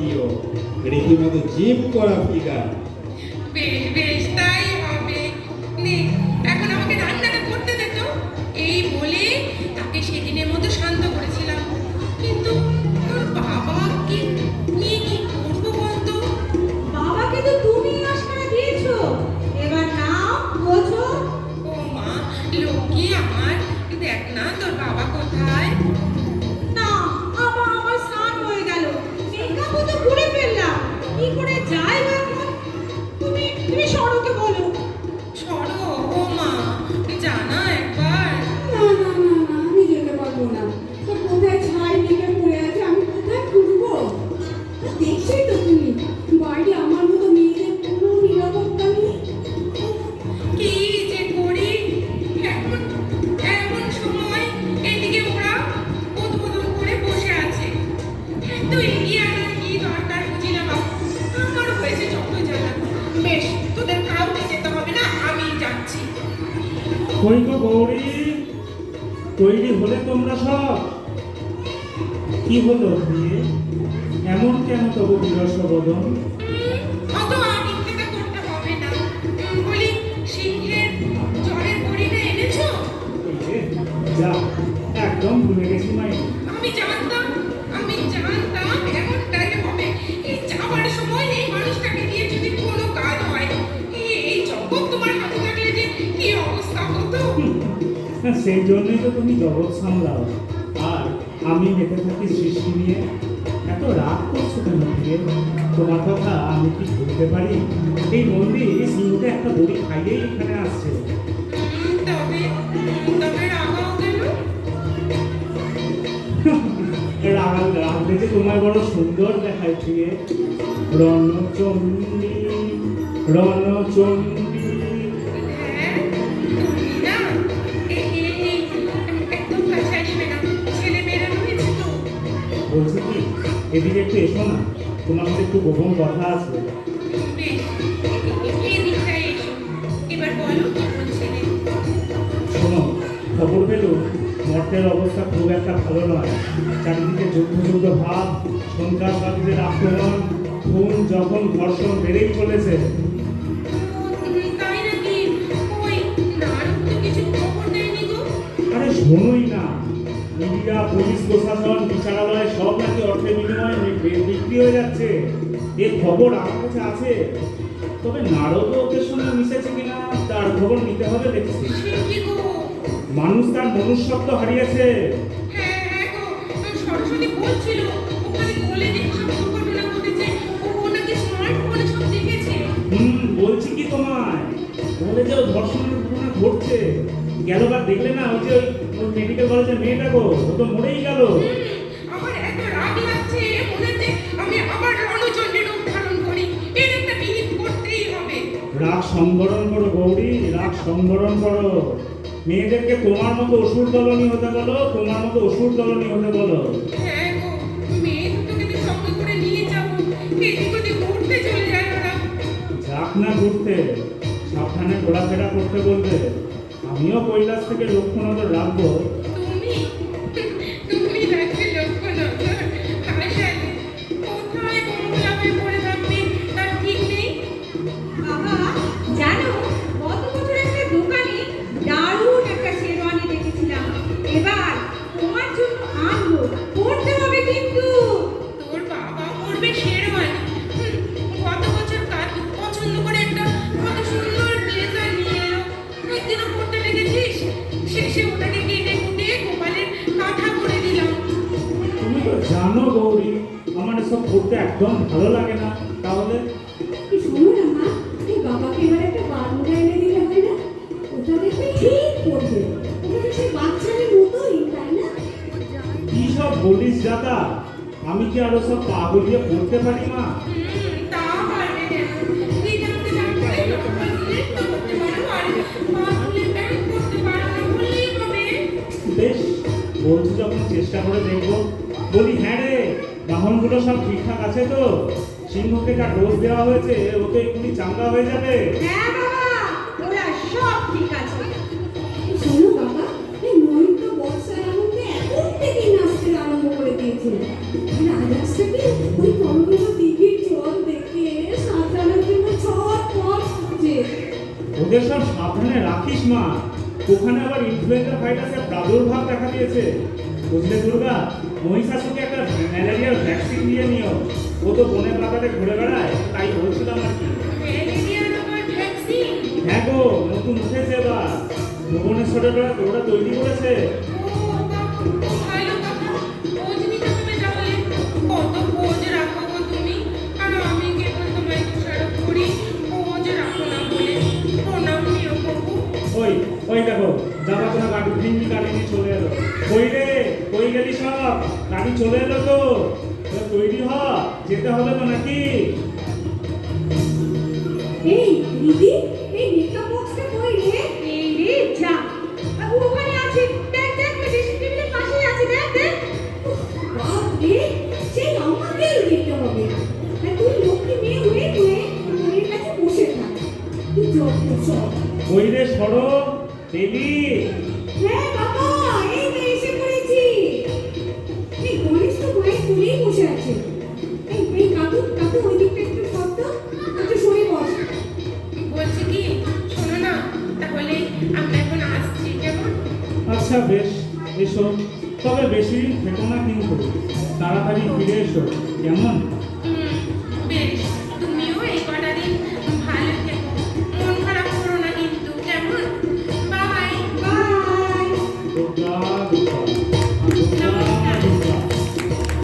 দিও। রীতিমতো জিম করা ফিগার বেশ তাই হবে। কই গো গৌরী তৈরি হলে তোমরা সব। কি হলো বিয়ে? এমন কেন তবু বিরস বদন? একদম ভুলে গেছি মাই। আমি জানতাম সেই জন্যই তো তুমি জগৎ সামলাও। আর আমি মেতে থাকি সৃষ্টি নিয়ে। এত রাগ করছ কেন ফিরে? তোমার কথা আমি কি বলতে পারি? এই মন্দির সিংহকে একটা বড়ি খাইয়েই এখানে আসছে। উম, তবে তবে রাগাও গেল রাগ রাগ দেখে তোমার বড় সুন্দর দেখায় ফিরে। রণচণ্ডী রণচণ্ডী এদিকে একটু এসো না তোমার সাথে একটু গোপন কথা আছে। শোনো খবর পেল মর্তের অবস্থা খুব একটা ভালো নয়। চারিদিকে যুদ্ধ যুদ্ধ ভাব সন্ত্রাসবাদীদের আক্রমণ খুন যখন ধর্ষণ বেড়েই চলেছে। আরে শোনোই না পুলিশ প্রশাসন বিচারালয় সব নাকি অর্থের বিনিময়ে বিক্রি হয়ে যাচ্ছে। এ খবর আমার কাছে আছে। তবে নারদও ওদের সঙ্গে মিশেছে কিনা তার খবর নিতে হবে দেখছি। মানুষ তার মনুষ্যত্ব হারিয়েছে। হ্যাঁ হ্যাঁ গো। সরস্বতী বলছিল ওখানে বলে সব দুর্ঘটনা ঘটেছে। ও ও নাকি স্মার্টফোনে সব দেখেছে। হুম বলছি কি তোমায়? বলে যে ও ধর্ষণের ঘটনা ঘটছে গেলবার দেখলে না ওই যে মেডিকেল কলেজের মেয়েটা গো ও তো মরেই গেল। আমার এত রাগ লাগছে মনে হচ্ছে আমি আবার রূপ ধারণ করি। এর একটা বিহিত করতেই হবে। রাগ সংবরণ করো গৌরী রাগ সংবরণ করো। মেয়েদেরকে তোমার মতো অসুর দলনী হতে বলো তোমার মতো অসুর দলনী হতে বলো। হ্যাঁ গো মেয়ে দুটোকে সঙ্গে করে নিয়ে যাব। এদিক ওদিক ঘুরতে চলে যায় ওরা? যাক না ঘুরতে সাবধানে ঘোরাফেরা করতে বলবে। আমিও কৈলাস থেকে লক্ষ্য নজর রাখব। তুমি তুমি রাখবে লক্ষ্য নজর হাসালে কোথায় বংলা পড়ে থাকবে? তার ঠিক নেই। বাবা জানো গত বছর একটা দোকানে দারুণ একটা শেরওয়ানি দেখেছিলাম। এবার তোমার জন্য আনব। পড়তে হবে কিন্তু। তোর বাবা পড়বে শেরওয়ানি। জানো গৌরী আমার এসব করতে একদম ভালো লাগে না। তাহলে? শোনো না মা এই বাবাকে এবার একটা বারমুডা এনে দিলে হয় না? ওটা দেখবে ঠিক করবে। ওটা তো সেই বাচ্চাদের মতোই তাই না? কি সব বলিস দাদা? আমি কি আরও সব পা গলিয়ে পড়তে পারি মা? বেশ বলছি যখন চেষ্টা করে দেখব। বলি হ্যাঁ রে বাহনগুলো সব ঠিকঠাক আছে তো? সিংহকে যা ডোজ দেওয়া হয়েছে ওকে একটু চাঙ্গা হয়ে যাবে? হ্যাঁ বাবা ওরা সব ঠিক আছে। করে ওদের সব সাবধানে রাখিস মা। ওখানে আবার ইনফ্লুয়েঞ্জা ভাইরাসের প্রাদুর্ভাব দেখা দিয়েছে। বুঝলে দুর্গা? মহিষাসুকে একটা ম্যালেরিয়ার ভ্যাকসিন দিয়ে নিও। ও তো বনের পাতাতে ঘুরে বেড়ায় তাই বলছিলাম আর কি? হ্যাঁ গো নতুন উঠেছে এবার। ভুবনেশ্বরের ওরা তৈরি করেছে। কই গেলি সব? গাড়ি চলে এলো তো। তৈরি হ যেতে হবে তো নাকি? এই দিদি এই মেকআপ বক্সটা কই রে এই রে যা। ওখানে আছে। দেখ দেখ ড্রেসিং টেবিলের পাশেই আছে দেখ দেখ। বাপ রে সেই আমাকেই দেখতে হবে। আর তুই লক্ষ্মী মেয়ে হয়ে তোর কাছে বসে থাক। তুই যত সব ওই রে সরো দেবী হ্যাঁ বাবা। তো বসে আছে। এই এই কাকু কাকু ওই দিকটা একটু শব্দ একটু শুনে বস। বলছি কি শোনো না তাহলে আমরা এখন আসছি কেমন? আচ্ছা বেশ এসো। তবে বেশি থেকো না কিন্তু। তাড়াতাড়ি ফিরে এসো কেমন?